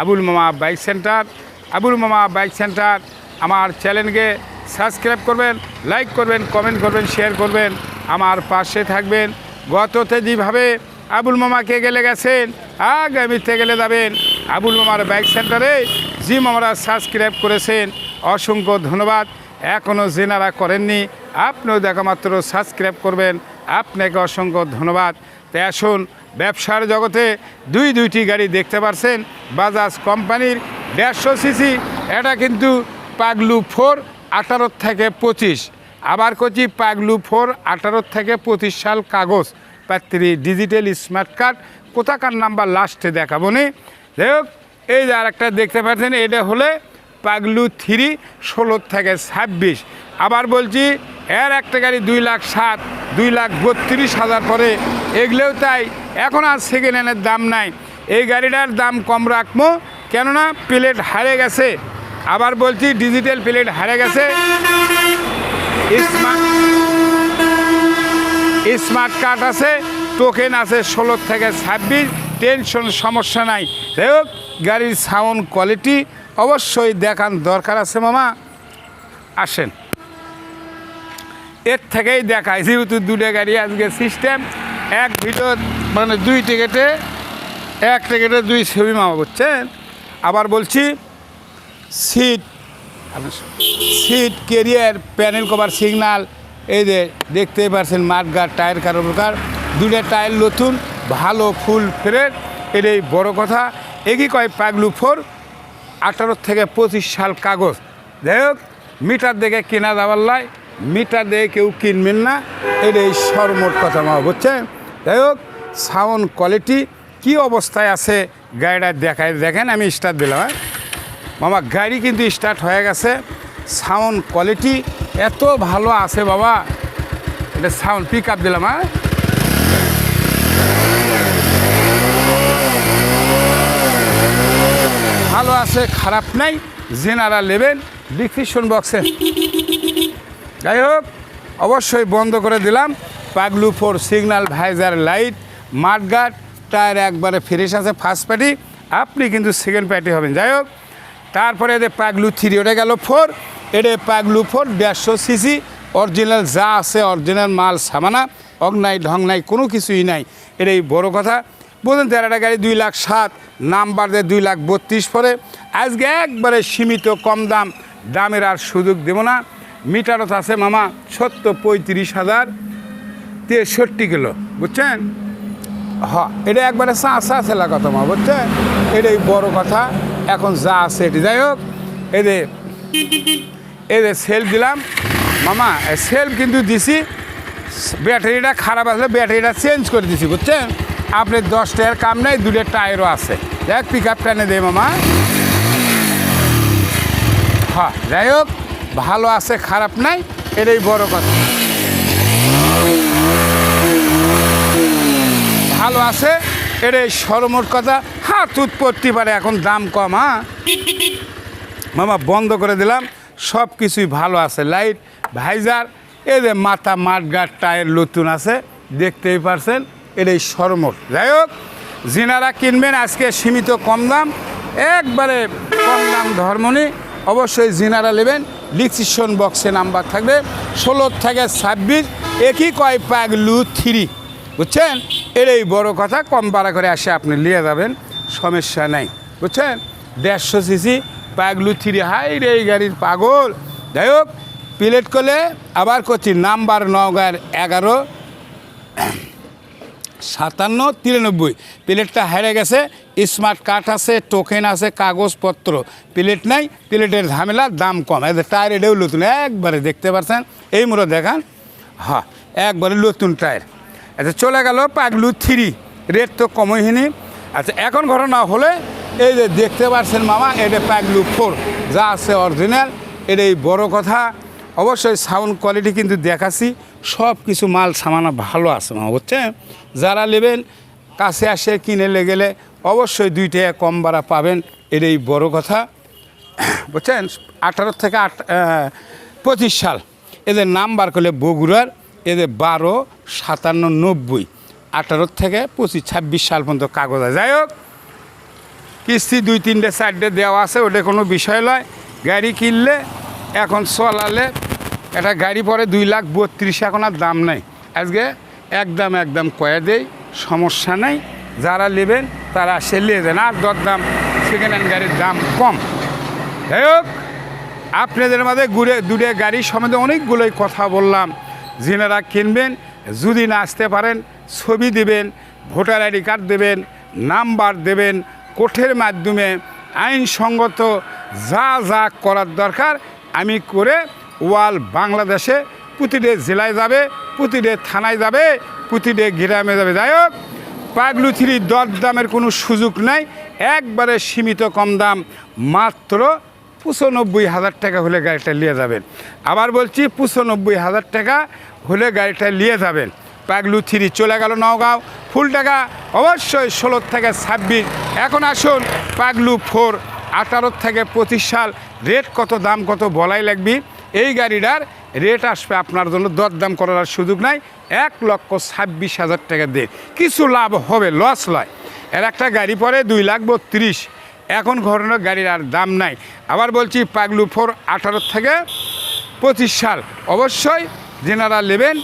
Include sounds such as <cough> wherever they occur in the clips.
আবুল মামা bike centre. Abul মামা bike centre, আমার চ্যানেলকে সাবস্ক্রাইব করবেন, লাইক করবেন, কমেন্ট করবেন, শেয়ার করবেন। আমার পাশে থাকবেন। গততে যেভাবে আবুল মামাকে গেলে গেছেন, আগামীতে গেলে যাবেন। আবুল মামার বাইক সেন্টারে জি মামারা সাবস্ক্রাইব করেছেন। অসংখ্য ধন্যবাদ। এখনও জেনারা করেননি। আপনিও দেখা মাত্র সাবস্ক্রাইব করবেন। আপনাকে অসংখ্য ধন্যবাদ। তাই আসুন, ব্যবসার জগতে দুই দুইটি গাড়ি দেখতে পারছেন। বাজাজ কোম্পানির দেড়শো সিসি, এটা কিন্তু পাগলু ফোর আঠারো থেকে পঁচিশ। আবার করছি পাগলু ফোর আঠারো থেকে পঁচিশ সাল কাগজ, পাত্রী ডিজিটাল স্মার্ট কার্ড। কোথাকার নাম্বার লাস্টে দেখাবো নি? যাই হোক, এই যে আর দেখতে পাচ্ছেন, এটা হলে পাগলু থ্রি ষোলো থেকে ছাব্বিশ। আবার বলছি এর একটা গাড়ি দুই লাখ সাত, দুই লাখ বত্রিশ হাজার পরে এগুলোও তাই। এখন আর সেকেন্ড হ্যান্ডের দাম নাই। এই গাড়িটার দাম কম রাখব, কেননা প্লেট হারে গেছে। আবার বলছি ডিজিটাল প্লেট হারে গেছে। স্মার্ট কার্ড আছে টোকেন আছে ষোলো থেকে ছাব্বিশ টেনশন সমস্যা নাই। যাই হোক, গাড়ির সাউন্ড কোয়ালিটি অবশ্যই দেখান দরকার আছে মামা। আসেন। এর থেকেই দেখায় যেহেতু দুটো গাড়ি আজকে সিস্টেম এক ভিতর মানে দুই টিকেটে এক টিকেটে দুই ছবি মামা বুঝছেন আবার বলছি seat seat carrier panel cover signal এই যে দেখতেই পারছেন মাঠগার টায়ার কারও প্রকার দুটো টায়ার নতুন, ভালো ফুল ফ্রেশ এটাই বড় কথা। একই কয় পাগলু ফোর, আঠারো থেকে পঁচিশ সাল কাগজ। যাই হোক মিটার দেখে কেনা যাবার লাই। মিটার দিয়ে কেউ কিনবেন না। এটাই সর্বমোট কথা মা বুঝছেন যাই হোক, সাউন্ড কোয়ালিটি কী অবস্থায় আছে গাড়িটা দেখায় দেখেন আমি স্টার্ট দিলাম হ্যাঁ? মামা, গাড়ি কিন্তু স্টার্ট হয়ে গেছে। সাউন্ড কোয়ালিটি এত ভালো আছে বাবা। এটা সাউন্ড পিক আপ দিলাম হ্যাঁ? ভালো আছে, খারাপ নাই জেনারা নেবেন ডিসক্রিপশন বক্সে যাই হোক, অবশ্যই বন্ধ করে দিলাম। Paglu four signal visor light mudguard tyre একবারে ফ্রেশ আছে ফার্স্ট পার্টি আপনি কিন্তু সেকেন্ড পার্টি হবেন। যাই হোক, তারপরে এদের পাগলু থ্রি ওটা গেল ফোর এটা পাগলু ফোর দেড়শো সিসি অরিজিনাল যা আছে অরিজিনাল মাল, সামানা। অগ্নাই ঢং নাই কোনো কিছুই নাই। এটাই বড় কথা। বলুন তেরোটা গাড়ি দুই লাখ সাত, নাম্বার দেয় দুই লাখ বত্রিশ পরে। আজকে একবারে সীমিত, কম দাম, দামের আর সুযোগ দেবো না। মিটারত আছে মামা সত্তর পঁয়ত্রিশ হাজার তেষট্টি কিলো, বুঝছেন? হ, এটা একবারে চা চা ছেলা কথা মা বুঝছেন? এটাই বড় কথা, এখন যা আছে এটি। যাই হোক এদের এদের সেল দিলাম। মামা সেল কিন্তু দিছি, ব্যাটারিটা খারাপ আসলে ব্যাটারিটা চেঞ্জ করে দিছি, বুঝছেন? আপনি দশ টায়ার কাম নেই, দুটো টায়ারও আছে। দেখ পিক আপ টানে দে মামা। হ্যাঁ যাই হোক। ভালো আছে, খারাপ নাই, এটাই বড় কথা। ভালো আছে, এটাই সরমোট কথা। হাত উৎপত্তি পারে এখন দাম কম হ্যাঁ? মামা, বন্ধ করে দিলাম সব কিছুই ভালো আছে। লাইট, ভাইজার, এই যে মাথা মাঠগাট টায়ার, নতুন আছে, দেখতেই পারছেন, এটাই সরমোট। যাই হোক, যিনারা কিনবেন, আজকে সীমিত কম দাম, একবারে কম দাম ধর্মনি, অবশ্যই জিনারা নেবেন ডিসক্রিপশন বক্সে নাম্বার থাকবে ষোলো থেকে ছাব্বিশ, একই কয় পাগলু থ্রি। বুঝছেন? এর এই বড় কথা, কম ভাড়া করে আসে আপনি নিয়ে যাবেন, সমস্যা নাই। বুঝছেন? দেড়শো সিসি পাগলু থ্রি, হাই রে এই গাড়ির পাগল। যাই হোক প্লেট করলে আবার করছি, নাম্বার নগার এগারো। সাতান্ন, তিরানব্বই। প্লেটটা হেরে গেছে স্মার্ট কার্ড আছে টোকেন আছে, কাগজপত্র। প্লেট নাই প্লেটের ঝামেলা, দাম কম। এদের টায়ার এটাও নতুন, একবারে দেখতে পাচ্ছেন এই মোড়ে দেখান। হ্যাঁ একবারে নতুন টায়ার আচ্ছা চলে গেল পাগলু থ্রি রেট তো কমই হয়নি। আচ্ছা এখন ঘটনা হলে, এই যে দেখতে পাচ্ছেন মামা, এটা পাগলু ফোর যা আছে অরিজিনাল এটা এই বড় কথা। অবশ্যই সাউন্ড কোয়ালিটি কিন্তু দেখাচ্ছি। সব কিছু মাল সামানা ভালো আছে বুঝছেন? যারা নেবেন, কাছে আসে, কিনে গেলে অবশ্যই দুই টাকা কম ভাড়া পাবেন। এটাই বড় কথা। <coughs> বুঝছেন? আঠারো থেকে আট পঁচিশ সাল। এদের নাম্বার করলে বগুড়ার, এদের বারো, সাতান্ন, নব্বই। আঠারো থেকে পঁচিশ, ছাব্বিশ সাল পর্যন্ত কাগজ আছে। যাই হোক, কিস্তি দুই, তিনটে, চারটে দেওয়া আছে, ওটা কোনো বিষয় নয়। গাড়ি কিনলে, এখন চলালে একটা গাড়ি পরে দুই লাখ বত্রিশ, এখন আর দাম নেই। আজকে একদম একদম কয়ে দেই, সমস্যা নেই। যারা নেবেন, তারা সে নিয়ে দেন আর দরদাম সেকেন্ড হ্যান্ড গাড়ির দাম কম। যাই হোক, আপনাদের মাঝে ঘুরে দূরে গাড়ি সম্বন্ধে অনেকগুলোই কথা বললাম। যিনারা কিনবেন, যদি না আসতে পারেন, ছবি দেবেন, ভোটার আইডি কার্ড দেবেন, নাম্বার দেবেন, কোঠের মাধ্যমে আইনসঙ্গত যা যা করার দরকার, আমি করে ওয়াল বাংলাদেশে প্রতিটি জেলায় যাবে, প্রতিটি থানায় যাবে, প্রতিটি গ্রামে যাবে। যাই হোক, পাগলু থ্রি দামের কোনো সুযোগ নাই। একবারে সীমিত কম দাম, মাত্র পঁচানব্বই হাজার টাকা হলে গাড়িটা নিয়ে যাবেন। আবার বলছি, পঁচানব্বই হাজার টাকা হলে গাড়িটা নিয়ে যাবেন। পাগলু থ্রি চলে গেল নওগাঁও। ফুল টাকা অবশ্যই ষোলো থেকে ছাব্বিশ। এখন আসুন, পাগলু ফোর, আঠারো থেকে পঁচিশ সাল। রেট কত, দাম কত, বলাই লাগবে। এই গাড়িটার রেট আসবে আপনার জন্য দরদাম করার সুযোগ নাই। এক লক্ষ ছাব্বিশ হাজার টাকা দিয়ে। কিছু লাভ হবে লস লয়। এর একটা গাড়ি পরে দুই লাখ বত্রিশ। এখন ঘটনার গাড়ির আর দাম নাই। আবার বলছি পাগলু ফোর আঠারো থেকে পঁচিশ সাল। অবশ্যই যেনারা নেবেন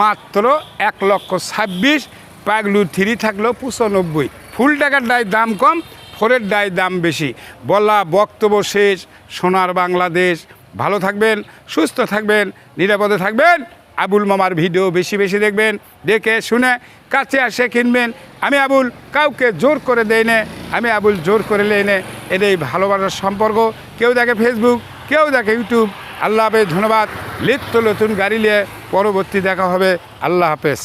মাত্র এক লক্ষ ছাব্বিশ, পাগলু থ্রি থাকলেও পঁচানব্বই। ফুল টাকার দায় দাম কম, ফোরের দায় দাম বেশি। বলা বক্তব্য শেষ, সোনার বাংলাদেশ। ভালো থাকবেন, সুস্থ থাকবেন, নিরাপদে থাকবেন। আবুল মামার ভিডিও বেশি বেশি দেখবেন, দেখে শুনে কাছে আসে কিনবেন। আমি আবুল, কাউকে জোর করে দেই নে। আমি আবুল জোর করে লেই নে। এটাই ভালোবাসার সম্পর্ক। কেউ দেখে ফেসবুক কেউ দেখে ইউটিউব আল্লাহ হাফেজ, ধন্যবাদ। লিপ্ত নতুন গাড়ি নিয়ে পরবর্তী দেখা হবে। আল্লাহ হাফেজ।